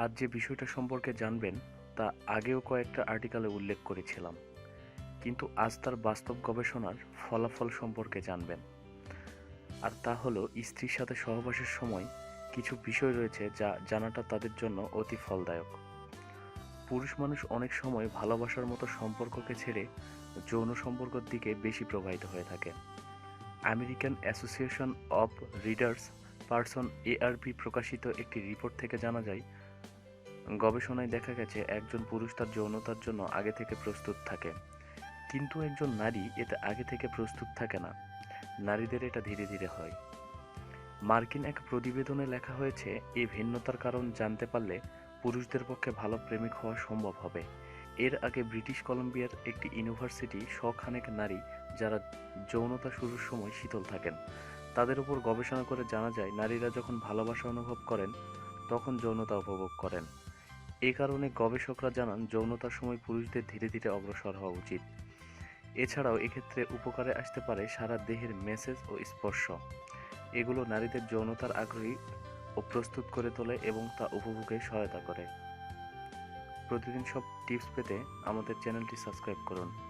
আজ যে বিষয়টা সম্পর্কে জানবেন, তা আগেও কয়েকটা আর্টিকেলে উল্লেখ করেছিলাম। কিন্তু আজ তার বাস্তব গবেষণার ফলাফল সম্পর্কে জানবেন। আর তা হলো, স্ত্রীর সাথে সহবাসের সময় কিছু বিষয় রয়েছে যা জানাটা তাদের জন্য অতি ফলদায়ক। পুরুষ মানুষ অনেক সময় ভালোবাসার মতো সম্পর্ককে ছেড়ে যৌন সম্পর্কের দিকে বেশি প্রবাহিত হয়ে থাকে। American association of readers person AARP প্রকাশিত একটি রিপোর্ট থেকে জানা যায় গবেষণায় দেখা গেছে একজন পুরুষ তার যৌনতার জন্য আগে থেকে প্রস্তুত থাকে। কিন্তু একজন নারী এতে আগে থেকে প্রস্তুত থাকে না। নারীদের এটা ধীরে ধীরে হয়। মার্কিন এক প্রতিবেদনে লেখা হয়েছে, এই ভিন্নতার কারণ জানতে পারলে পুরুষদের পক্ষে ভালো প্রেমিক হওয়া সম্ভব হবে। এর আগে ব্রিটিশ কলম্বিয়ার একটি ইউনিভার্সিটি শখানেক নারী যারা যৌনতা শুরুর সময় শীতল থাকেন। তাদের উপর গবেষণা করে জানা যায়, নারীরা যখন ভালোবাসা অনুভব করেন, তখন যৌনতা উপভোগ করেন। এ কারণে গবেষকরা জানান যৌনতার সময় পুরুষদের ধীরে ধীরে অগ্রসর হওয়া উচিত। এছাড়াও এক্ষেত্রে উপকারে আসতে পারে সারা দেহের মেসেজ ও স্পর্শ। এগুলো নারীদের যৌনতার আগ্রহী ও প্রস্তুত করে তোলে এবং তা উপভোগে সহায়তা করে। প্রতিদিন সব টিপস পেতে আমাদের চ্যানেলটি সাবস্ক্রাইব করুন।